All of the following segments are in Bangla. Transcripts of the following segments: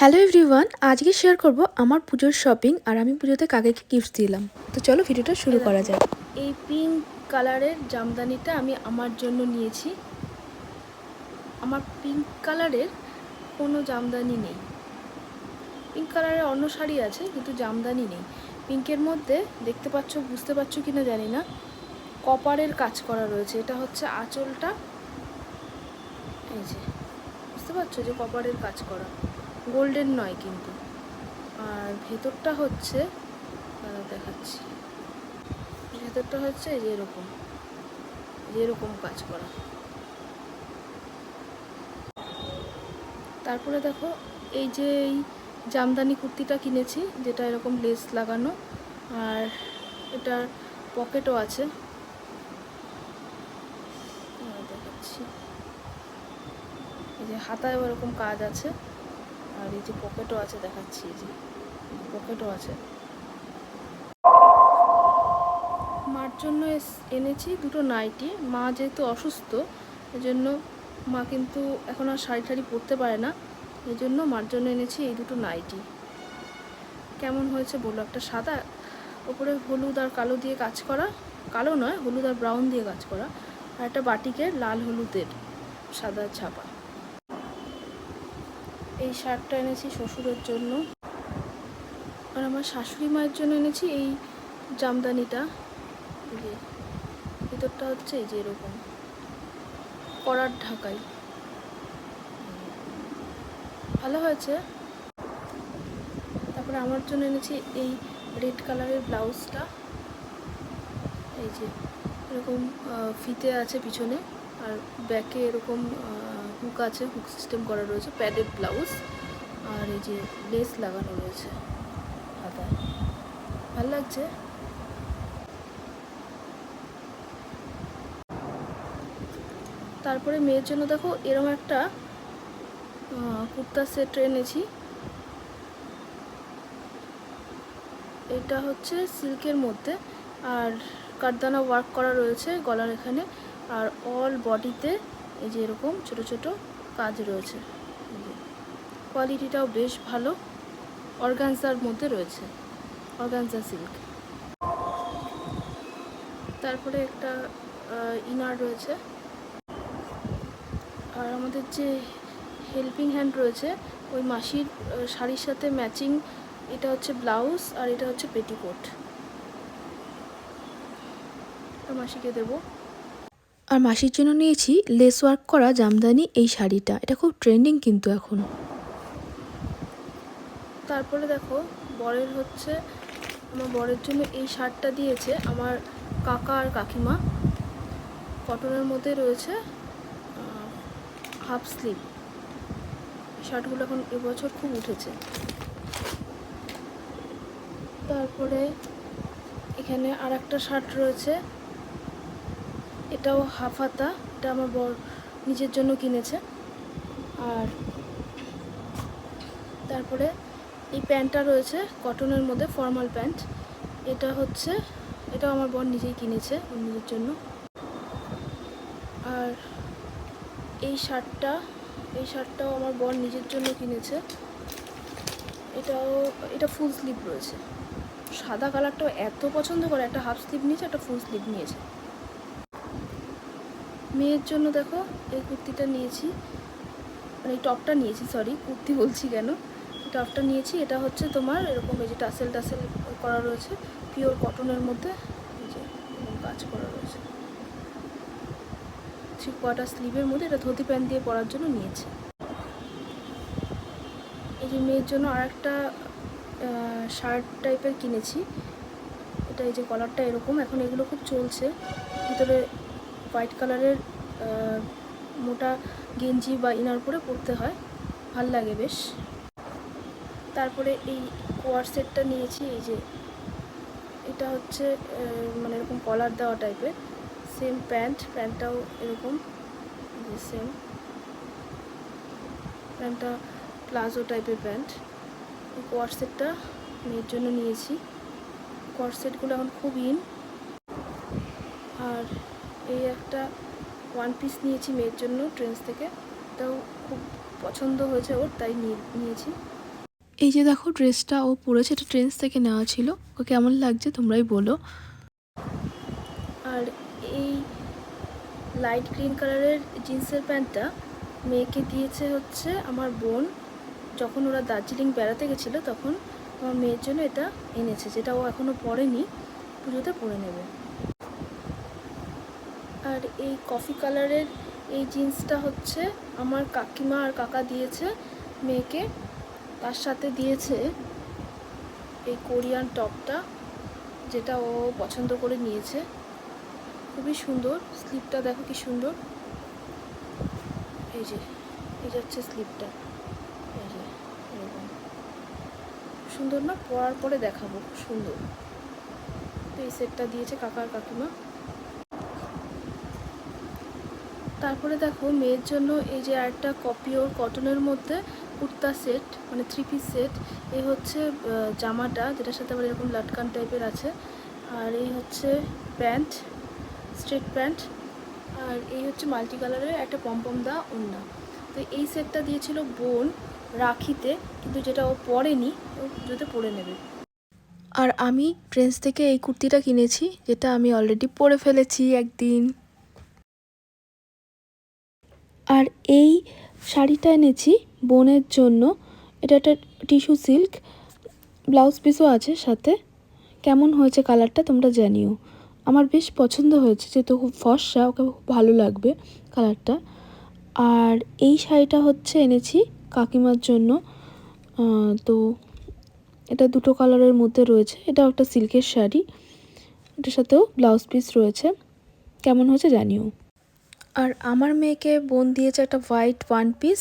হ্যালো এভরিওয়ান, আজকে শেয়ার করব আমার পুজোর শপিং আর আমি পুজোতে কাকে কি গিফট দিলাম। তো চলো ভিডিওটা শুরু করা যাক। এই পিঙ্ক কালারের জামদানিটা আমি আমার জন্য নিয়েছি। আমার পিঙ্ক কালারের কোনো জামদানি নেই। পিঙ্ক কালারের অন্য শাড়ি আছে, কিন্তু জামদানি নেই। পিঙ্কের মধ্যে দেখতে পাচ্ছ, বুঝতে পারছ কি না জানি না। কপারের কাজ করা রয়েছে। এটা হচ্ছে আঁচলটা। এই যে, বুঝতে পারছ যে কপারের কাজ করা। গোল্ডেন নয় কিন্তু। আর ভেতরটা হচ্ছে দেখাচ্ছি। ভেতরটা হচ্ছে এরকম। এরকম কাজ করা। তারপরে দেখো, এই যে এই জামদানি কুর্তিটা কিনেছি, যেটা এরকম লেস লাগানো। আর এটার পকেটও আছে। দেখাচ্ছি। এই যে হাতায় ওরকম কাজ আছে। আর এই যে পকেটও আছে দেখাচ্ছি যে পকেটও আছে। মার জন্য এনেছি দুটো নাইটি। মা যেহেতু অসুস্থ, এজন্য মা কিন্তু এখন আর শাড়ি টাড়ি পরতে পারে না। এই জন্য মার জন্য এনেছি এই দুটো নাইটি। কেমন হয়েছে বলো? একটা সাদা, ওপরে হলুদ আর কালো দিয়ে কাজ করা। কালো নয়, হলুদ আর ব্রাউন দিয়ে কাজ করা। আর একটা বাটিকের, লাল হলুদের সাদা ছাপা। এই শার্টটা এনেছি শ্বশুরের জন্য। আর আমার শাশুড়ি মায়ের জন্য এনেছি এই জামদানিটা। ভিতরটা হচ্ছে এই যে এরকম। করার ঢাকাই। ভালো হয়েছে। তারপরে আমার জন্য এনেছি এই রেড কালারের ব্লাউজটা। এই যে, এরকম ফিতে আছে পিছনে। আর ব্যাকে এরকম হুক আছে, হুক সিস্টেম করা রয়েছে প্যাডেড ব্লাউজ আর এই যে লেস লাগানো রয়েছে হাতায় ভালো লাগছে? তারপরে মেয়ের জন্য দেখো এরকম একটা কুর্তা সেট এনেছি। এটা হচ্ছে সিল্কের মধ্যে আর কারদানা ওয়ার্ক করা রয়েছে গলার এখানে। আর অল বডিতে এই যে এরকম ছোট ছোট কাজ রয়েছে। কোয়ালিটিটাও বেশ ভালো। অর্গানজার মধ্যে রয়েছে। Organza silk. তারপরে একটা ইনার রয়েছে। আর আমাদের যে হেল্পিং হ্যান্ড রয়েছে, ওই মাসির শাড়ির সাথে ম্যাচিং, এটা হচ্ছে ব্লাউজ আর এটা হচ্ছে পেটিকোট। মাসিকে দেবো। আর মাসির জন্য নিয়েছি লেস ওয়ার্ক করা জামদানি এই শাড়িটা। এটা খুব ট্রেন্ডিং কিন্তু এখন। তারপরে দেখো, বরের হচ্ছে, আমার বরের জন্য এই শার্টটা দিয়েছে আমার কাকা আর কাকিমা। কটনের মধ্যে রয়েছে হাফ স্লিভ শার্টগুলো এখন এবছর খুব উঠেছে। তারপরে এখানে আর একটা শার্ট রয়েছে এটাও হাফ হাতা, এটা আমার বর নিজের জন্য কিনেছে। আর তারপরে এই প্যান্টটা রয়েছে কটনের মধ্যে ফর্মাল প্যান্ট। এটা হচ্ছে, এটাও আমার বর নিজেই কিনেছে ওর নিজের জন্য। আর এই শার্টটা, এই শার্টটাও আমার বর নিজের জন্য কিনেছে। এটাও, এটা ফুল স্লিভ রয়েছে। সাদা কালারটাও এত পছন্দ করে, একটা হাফ স্লিভ নিয়েছে, একটা ফুল স্লিভ নিয়েছে। মেয়ের জন্য দেখো এই কুর্তিটা নিয়েছি। মানে এই টপটা নিয়েছি সরি কুর্তি বলছি কেন? টপটা নিয়েছি, এটা হচ্ছে তোমার এরকম এই যে টাসেল টাসেল করা রয়েছে পিওর কটনের মধ্যে এই যে কাজ করা রয়েছে। থ্রি কোয়ার্টার স্লিভের মধ্যে এটা ধুতি প্যান্ট দিয়ে পরার জন্য নিয়েছে। এই যে মেয়ের জন্য আর একটা শার্ট টাইপের কিনেছি। এটা এই যে কলারটা এরকম, এখন এগুলো খুব চলছে। ভিতরে হোয়াইট কালারের মোটা গেঞ্জি বা ইনার পরে পরতে হয়। ভালো লাগে বেশ। তারপরে এই কোয়ার সেটটা নিয়েছি, এই যে এটা হচ্ছে মানে এরকম কলার দেওয়া টাইপের সেম প্যান্ট, প্যান্টটাও এরকম সেম প্যান্টটা প্লাজো টাইপের প্যান্ট। এই কোয়ার সেটটা মেয়ের জন্য নিয়েছি। কোয়ার সেটগুলো এখন খুব ইন। আর এই একটা ওয়ান পিস নিয়েছি মেয়ের জন্য ট্রেন্স থেকে। এটাও খুব পছন্দ হয়েছে ওর তাই নিয়ে- নিয়েছি। এই যে দেখো ড্রেসটা ও পরেছে এটা ট্রেন্স থেকে নেওয়া ছিল। ওকে কেমন লাগছে তোমরাই বলো। আর এই লাইট গ্রিন কালারের জিন্সের প্যান্টটা মেয়েকে দিয়েছে হচ্ছে আমার বোন। যখন ওরা দার্জিলিং বেড়াতে গেছিল তখন আমার মেয়ের জন্য এটা এনেছে যেটা ও এখনও পরেনি। পুজোতে পরে নেবে। আর এই কফি কালারের এই জিন্সটা হচ্ছে আমার কাকিমা আর কাকা দিয়েছে মেয়েকে। তার সাথে দিয়েছে এই কোরিয়ান টপটা, যেটা ও পছন্দ করে নিয়েছে। খুবই সুন্দর, স্লিপটা দেখো কি সুন্দর। এই যে এই যে হচ্ছে স্লিপটা। এই যে সুন্দর না? পরার পরে দেখাবো সুন্দর। তো এই সেটটা দিয়েছে কাকা আর কাকিমা। তারপরে দেখো মেয়ের জন্য এই যে একটা কপিওর কটনের মধ্যে কুর্তা সেট মানে থ্রি পিস সেট এই হচ্ছে জামাটা যেটার সাথে আবার এরকম লাটকান টাইপের আছে, আর এই হচ্ছে প্যান্ট স্ট্রেট প্যান্ট আর এই হচ্ছে মাল্টি কালারের একটা পম্পম দা ওন্না তো এই সেটটা দিয়েছিল বোন রাখিতে, কিন্তু যেটা ও পরেনি, ও পুজোতে পরে নেবে। আর আমি ট্রেন্স থেকে এই কুর্তিটা কিনেছি, যেটা আমি অলরেডি পরে ফেলেছি একদিন। আর এই শাড়িটা এনেছি বোনের জন্য। এটা একটা টিস্যু সিল্ক, ব্লাউজ পিসও আছে সাথে। কেমন হয়েছে কালারটা তোমরা জানিও। আমার বেশ পছন্দ হয়েছে, যেহেতু খুব ফর্সা, ওকে খুব ভালো লাগবে কালারটা। আর এই শাড়িটা হচ্ছে এনেছি কাকিমার জন্য। তো এটা দুটো কালারের মধ্যে রয়েছে। এটাও একটা সিল্কের শাড়ি। এটার সাথেও ব্লাউজ পিস রয়েছে। কেমন হয়েছে জানিও। আর আমার মেয়েকে বোন দিয়েছে একটা হোয়াইট ওয়ান পিস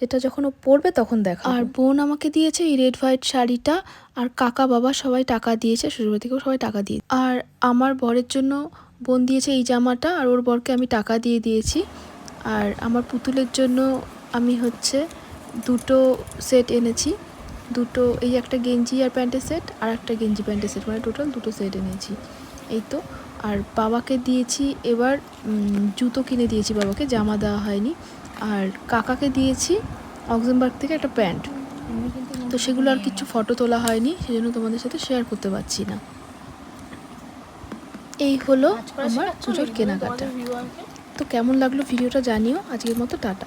যেটা যখন ও পরবে তখন দেখা আর বোন আমাকে দিয়েছে এই রেড হোয়াইট শাড়িটা, আর কাকা বাবা সবাই টাকা দিয়েছে, শ্বশুরবাড়ি থেকেও সবাই টাকা দিয়ে। আর আমার বরের জন্য বোন দিয়েছে এই জামাটা, আর ওর বরকে আমি টাকা দিয়ে দিয়েছি। আর আমার পুতুলের জন্য আমি হচ্ছে দুটো সেট এনেছি। দুটো, এই একটা গেঞ্জি আর প্যান্টের সেট আর একটা গেঞ্জি প্যান্টের সেট মানে টোটাল দুটো সেট এনেছি। এই তো আর বাবাকে দিয়েছি এবার জুতো কিনে দিয়েছি বাবাকে জামা দেওয়া হয়নি। আর কাকাকে দিয়েছি অক্সেমবার্গ থেকে একটা প্যান্ট। তো সেগুলো আর কিছু ফটো তোলা হয়নি সেজন্য তোমাদের সাথে শেয়ার করতে পারছি না। এই হলো আমার পুজোর কেনাকাটা। তো কেমন লাগল ভিডিওটা জানিও। আজকের মতো টাটা।